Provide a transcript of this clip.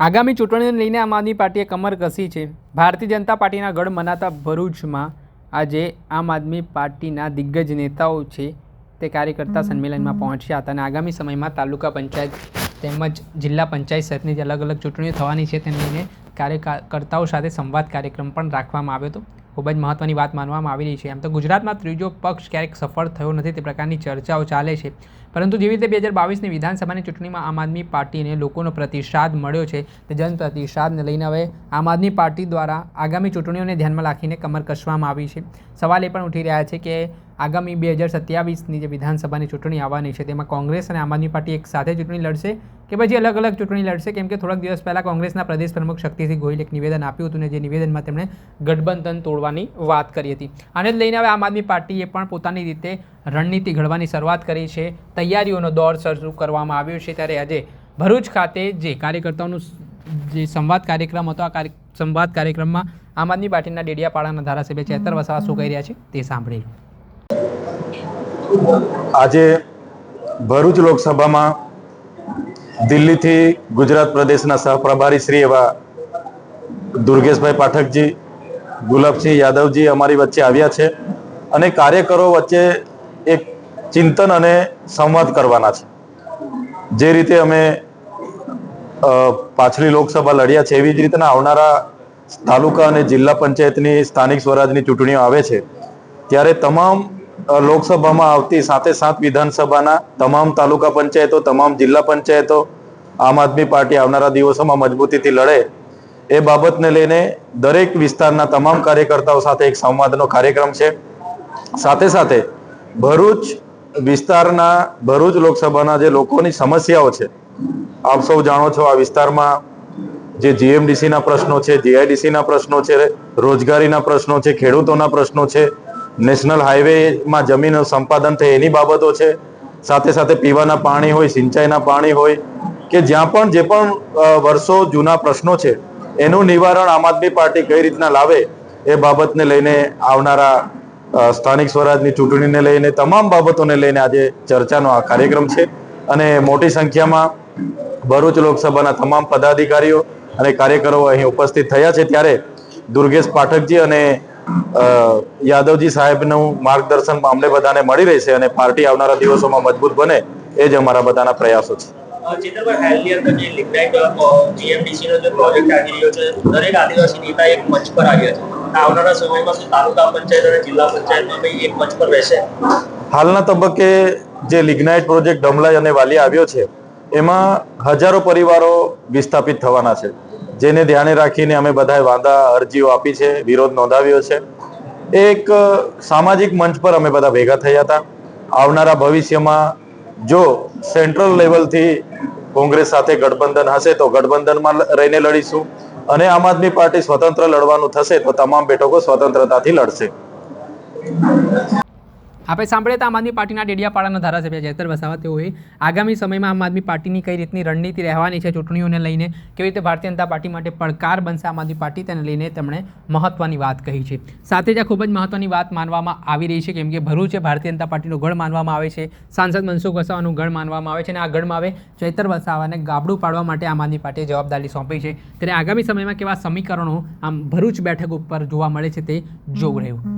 આગામી ચૂંટણીને લઈને આમ આદમી પાર્ટીએ કમર કસી છે. ભારતીય જનતા પાર્ટીના ગઢ મનાતા ભરૂચમાં આજે આમ આદમી પાર્ટીના દિગ્ગજ નેતાઓ છે તે કાર્યકર્તા સંમેલનમાં પહોંચ્યા હતા અને આગામી સમયમાં તાલુકા પંચાયત તેમજ જિલ્લા પંચાયત સહિતની જે અલગ અલગ ચૂંટણીઓ થવાની છે તેને લઈને કાર્યકર્તાઓ સાથે સંવાદ કાર્યક્રમ પણ રાખવામાં આવ્યો હતો. ખૂબ જ મહત્ત્વની વાત માનવામાં આવી રહી છે. એમ તો ગુજરાતમાં ત્રીજો પક્ષ ક્યારેક સફળ થયો નથી તે પ્રકારની ચર્ચાઓ ચાલે છે. પરંતુ જેવી રીતે બે હજાર બાવીસની વિધાનસભાની ચૂંટણીમાં આમ આદમી પાર્ટીને લોકોનો પ્રતિસાદ મળ્યો છે, તે જન પ્રતિસાદને લઈને હવે આમ આદમી પાર્ટી દ્વારા આગામી ચૂંટણીઓને ધ્યાનમાં રાખીને કમર કસવામાં આવી છે. સવાલ એ પણ ઉઠી રહ્યા છે કે આગામી બે હજાર સત્યાવીસની જે વિધાનસભાની ચૂંટણી આવવાની છે, તેમાં કોંગ્રેસ અને આમ આદમી પાર્ટી એક સાથે ચૂંટણી લડશે કે પછી અલગ અલગ ચૂંટણી લડશે? કેમ કે થોડાક દિવસ પહેલાં કોંગ્રેસના પ્રદેશ પ્રમુખ શક્તિસિંહ ગોહિલ એક નિવેદન આપ્યું હતું ને જે નિવેદનમાં તેમણે ગઠબંધન તોડવાની વાત કરી હતી. આને જ લઈને હવે આમ આદમી પાર્ટીએ પણ પોતાની રીતે રણનીતિ ઘડવાની શરૂઆત કરી છે. તૈયારીઓનો દોર શરૂ કરવામાં આવ્યો છે. ત્યારે આજે ભરૂચ ખાતે જે કાર્યકર્તાઓનું જે સંવાદ કાર્યક્રમ હતો, આ સંવાદ કાર્યક્રમમાં આમ આદમી પાર્ટીના ડેડિયાપાડાના ધારાસભ્ય ચેતર વસાવા શું કહી રહ્યા છે તે સાંભળી. આજે ભરૂચ લોકસભામાં દિલ્હીથી ગુજરાત પ્રદેશના સહપ્રભારી શ્રી એવા દુર્ગેશભાઈ પાઠકજી, ગુલાબસિંહ યાદવજી અમારી વચ્ચે આવ્યા છે અને કાર્યકરો વચ્ચે એક ચિંતન અને સંવાદ કરવાના છે. જે રીતે અમે પાછલી લોકસભા લડ્યા છે એવી જ રીતના આવનારા તાલુકા અને જિલ્લા પંચાયતની સ્થાનિક સ્વરાજની ચૂંટણીઓ આવે છે. ત્યારે તમામ લોકસભામાં આવતી સાથે સાત વિધાનસભાના તમામ તાલુકા પંચાયતો, તમામ જિલ્લા પંચાયતો આમ આદમી પાર્ટી આવનારા દિવસોમાં મજબૂતીથી લડે એ બાબતને લઈને દરેક વિસ્તારના તમામ કાર્યકર્તાઓ સાથે એક સંવાદનો કાર્યક્રમ છે. સાથે સાથે ભરૂચ વિસ્તારના, ભરૂચ લોકસભાના જે લોકોની સમસ્યાઓ છે, આપ સૌ જાણો છો આ વિસ્તારમાં જે જીએમડીસીના પ્રશ્નો છે, જીઆઈડીસીના પ્રશ્નો છે, રોજગારીના પ્રશ્નો છે, ખેડૂતોના પ્રશ્નો છે નેશનલ હાઈવેમાં જમીન સંપાદન થાય એની બાબતો છે. સાથે સાથે પીવાના પાણી હોય, સિંચાઈના પાણી હોય, કે જ્યાં પણ જે પણ વર્ષો જૂના પ્રશ્નો છે, એનું નિવારણ આમ આદમી પાર્ટી કઈ રીતના લાવે એ બાબતને લઈને આવનારા સ્થાનિક સ્વરાજની ચૂંટણીને લઈને તમામ બાબતોને લઈને આજે ચર્ચાનો આ કાર્યક્રમ છે. અને મોટી સંખ્યામાં ભરૂચ લોકસભાના તમામ પદાધિકારીઓ અને કાર્યકરો અહીં ઉપસ્થિત થયા છે. ત્યારે દુર્ગેશ પાઠકજી અને યાદવજી સાહેબનું માર્ગદર્શન અમને બધાને મળી રહેશે અને પાર્ટી આવનારા દિવસોમાં મજબૂત બને એ જ અમારા બધાના પ્રયાસો છે. ચેતનભાઈ હાલની અંદર જે લિગ્નાઇટ જીએમડીસી જે પ્રોજેક્ટ આવી રહ્યો છે દરેક આદિવાસી નેતા એક મંચ પર આવ્યા છે. આવનારા સમયમાં શું તાલુકા પંચાયત અને જિલ્લા પંચાયતમાં બી એક મંચ પર રહેશે? હાલના તબક્કે જે લિગ્નાઇટ પ્રોજેક્ટ ડમલાઈ અને વાલી આવ્યો છે એમાં હજારો પરિવારો વિસ્થાપિત થવાના છે. જેને ધ્યાને રાખીને અમે બધાએ વાંધા અરજીઓ આપી છે, વિરોધ નોંધાવ્યો છે. એક સામાજિક મંચ પર અમે બધા ભેગા થયા હતા. આવનારા ભવિષ્યમાં જો સેન્ટ્રલ લેવલથી કોંગ્રેસ સાથે ગઠબંધન હશે તો ગઠબંધનમાં રહીને લડીશું. અને આમ આદમી પાર્ટી સ્વતંત્ર લડવાનું થશે તો તમામ બેઠકો સ્વતંત્રતાથી લડશે. આપણે સાંભળીએ તો આમ આદમી પાર્ટીના ડેડિયાપાડાના ધારાસભ્ય ચેતર વસાવા. તેઓએ આગામી સમયમાં આમ આદમી પાર્ટીની કઈ રીતની રણનીતિ રહેવાની છે, ચૂંટણીઓને લઈને કેવી રીતે ભારતીય જનતા પાર્ટી માટે પડકાર બનશે આમ આદમી પાર્ટી, તેને લઈને તેમણે મહત્વની વાત કહી છે. સાથે જ આ ખૂબ જ મહત્વની વાત માનવામાં આવી રહી છે, કેમ કે ભરૂચ એ ભારતીય જનતા પાર્ટીનો ગઢ માનવામાં આવે છે, સાંસદ મનસુખ વસાવાનું ગઢ માનવામાં આવે છે અને આ ગઢમાં હવે ચૈતર વસાવાને ગાબડું પાડવા માટે આમ આદમી પાર્ટીએ જવાબદારી સોંપી છે. ત્યારે આગામી સમયમાં કેવા સમીકરણો આમ ભરૂચ બેઠક ઉપર જોવા મળે છે તે જોવું રહ્યું.